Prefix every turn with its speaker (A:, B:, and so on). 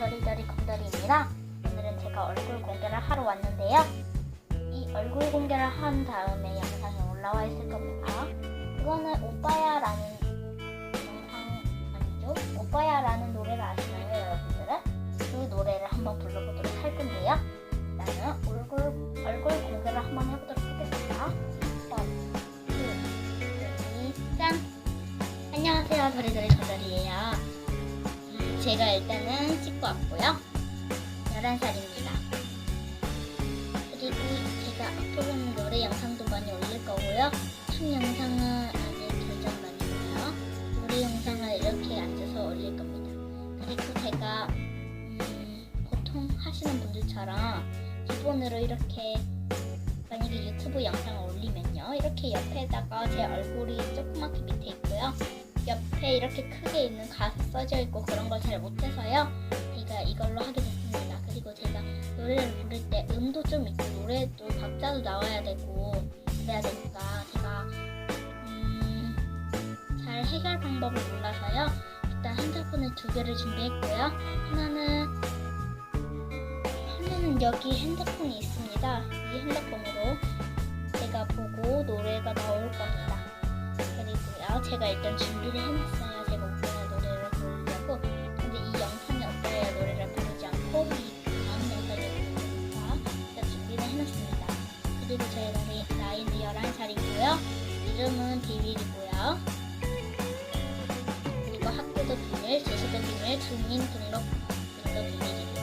A: 더리더리 곰돌이입니다. 오늘은 제가 얼굴 공개를 하러 왔는데요. 이 얼굴 공개를 한 다음에 영상이 올라와 있을 겁니다. 그거는 오빠야라는 영상 아니죠? 오빠야라는 노래를 아시나요, 여러분들은? 그 노래를 한번 불러보도록 할 건데요. 일단은 얼굴 얼굴 공개를 한번 해보도록 하겠습니다. 원, 투, 쓰리, 짠! 안녕하세요, 도리도리 도리예요. 음, 제가 일단은 씻고 왔고요. 11살입니다. 그리고 제가 앞으로는 노래 영상도 많이 올릴 거고요. 춤 영상은 아직 결정 많이고요. 노래 영상을 이렇게 앉아서 올릴 겁니다. 그리고 제가 음, 보통 하시는 분들처럼 기본으로 이렇게 만약에 유튜브 영상을 올리면요. 이렇게 옆에다가 제 얼굴이 조그맣게 밑에 있고요. 옆에 이렇게 크게 있는 가수 써져 있고 그런 걸 잘 못해서요. 제가 이걸로 하게 됐습니다. 그리고 제가 노래를 부를 때 음도 좀 있고 노래도 박자도 나와야 되고 그래야 되니까 제가 음, 잘 해결 방법을 몰라서요. 일단 핸드폰을 두 개를 준비했고요. 하나는 하나는 여기 핸드폰이 있습니다. 이 핸드폰으로 제가 보고 노래가 나올. 그리고요, 제가 일단 준비를 해놨어요. 제가 오빠야 노래를 부르려고. 근데 이 영상에 오빠야 노래를 부르지 않고 이 다음 영상에 부르니까 제가 준비를 해놨습니다. 그리고 저희 나이, 나이는 11살이고요. 이름은 비밀이고요. 그리고 학교도 비밀, 주소도 비밀, 주민 등록 등도 비밀이고요.